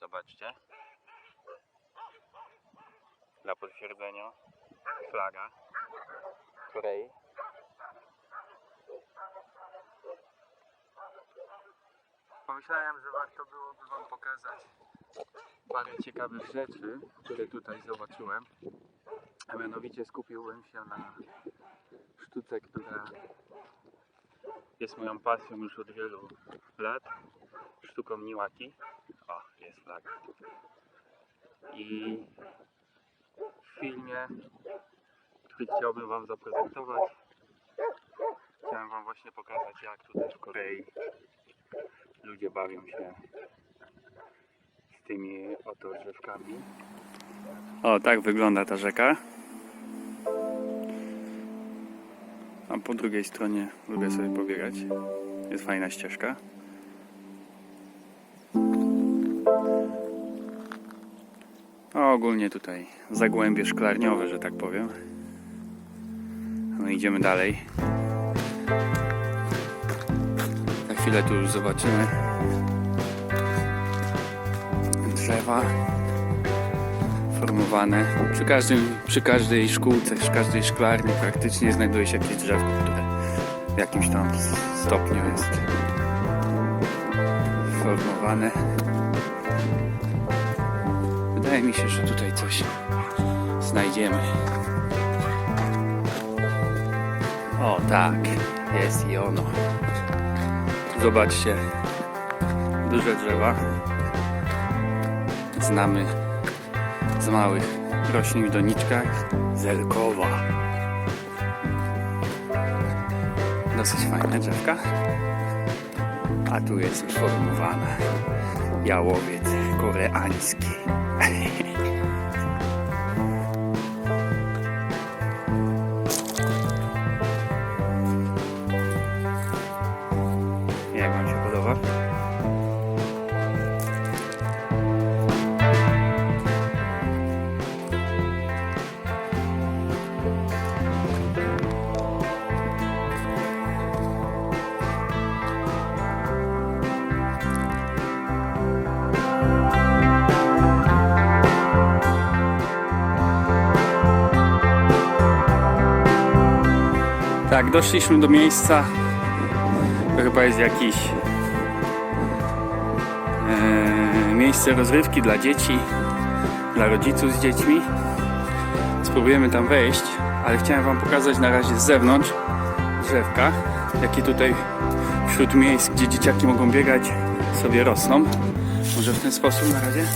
Zobaczcie. Dla potwierdzenia flaga Korei. Pomyślałem, że warto byłoby Wam pokazać parę ciekawych rzeczy, które tutaj zobaczyłem. A mianowicie skupiłbym się na sztuce, która jest moją pasją już od wielu lat. Sztuką Niłaki. O, jest flaga. I w filmie, który chciałbym Wam zaprezentować, chciałem Wam właśnie pokazać, jak tutaj w Korei ludzie bawią się z tymi oto drzewkami. O, tak wygląda ta rzeka. Po drugiej stronie lubię sobie pobiegać. Jest fajna ścieżka. A ogólnie tutaj zagłębie szklarniowe, że tak powiem. No idziemy dalej. Za chwilę tu już zobaczymy drzewa formowane. Przy, każdym, przy każdej szkółce, przy każdej szklarni praktycznie znajduje się jakieś drzewko, które w jakimś tam stopniu jest formowane. Wydaje mi się, że tutaj coś znajdziemy. O tak, jest i ono. Zobaczcie, duże drzewa. Znamy z małych roślin w doniczkach. Zelkowa. Dosyć fajne drzewka. A tu jest już formowana. Jałowiec koreański. Jak wam się podoba? Tak, doszliśmy do miejsca. To chyba jest jakiś e, miejsce rozrywki dla dzieci, dla rodziców z dziećmi. Spróbujemy tam wejść, ale chciałem Wam pokazać na razie z zewnątrz drzewka, jakie tutaj wśród miejsc, gdzie dzieciaki mogą biegać, sobie rosną. Może w ten sposób na razie?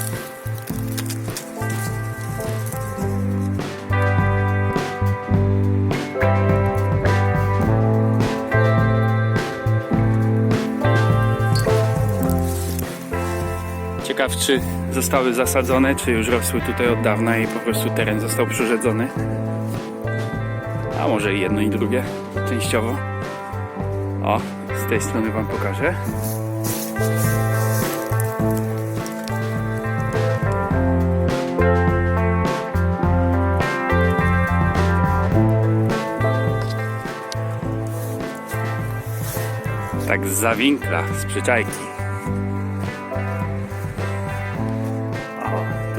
Ciekaw, czy zostały zasadzone, czy już rosły tutaj od dawna i po prostu teren został przyrzedzony. A może i jedno i drugie, częściowo. O, z tej strony Wam pokażę. Tak z zawinkla, z przyczajki.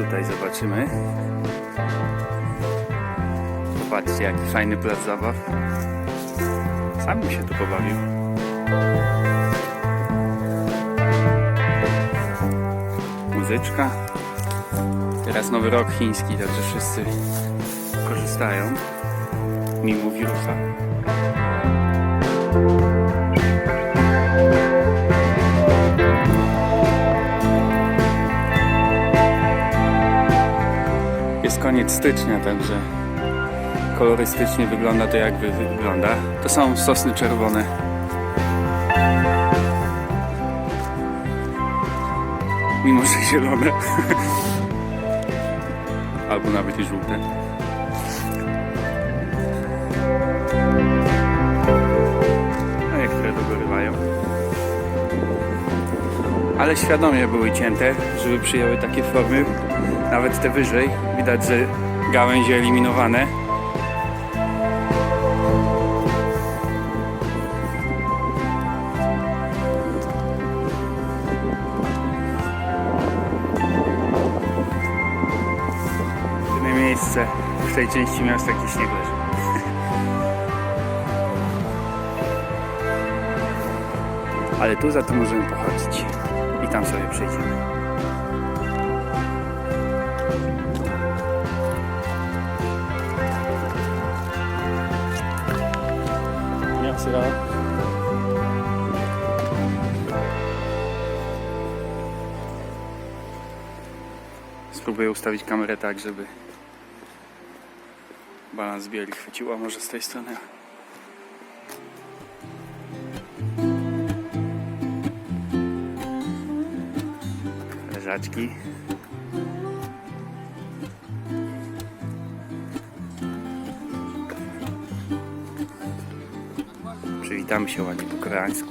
Tutaj zobaczymy. Zobaczcie, jaki fajny plac zabaw. Sam bym się tu pobawił. Muzyczka. Teraz nowy rok chiński, także wszyscy korzystają mimo wirusa. Koniec stycznia, także kolorystycznie wygląda to jak wy- wygląda. To są sosny czerwone. Mimo, że zielone. Albo nawet i żółte. A niektóre dogorywają. Ale świadomie były cięte, żeby przyjęły takie formy nawet te wyżej. Widać, że gałęzie eliminowane. Jedyne miejsce w tej części miasta, gdzie śnieg leży. Ale tu za to możemy pochodzić i tam sobie przejdziemy. Spróbuję ustawić kamerę tak, żeby balans bieli chwyciła może z tej strony. Leżaczki. Przywitamy się ładnie po koreańsku.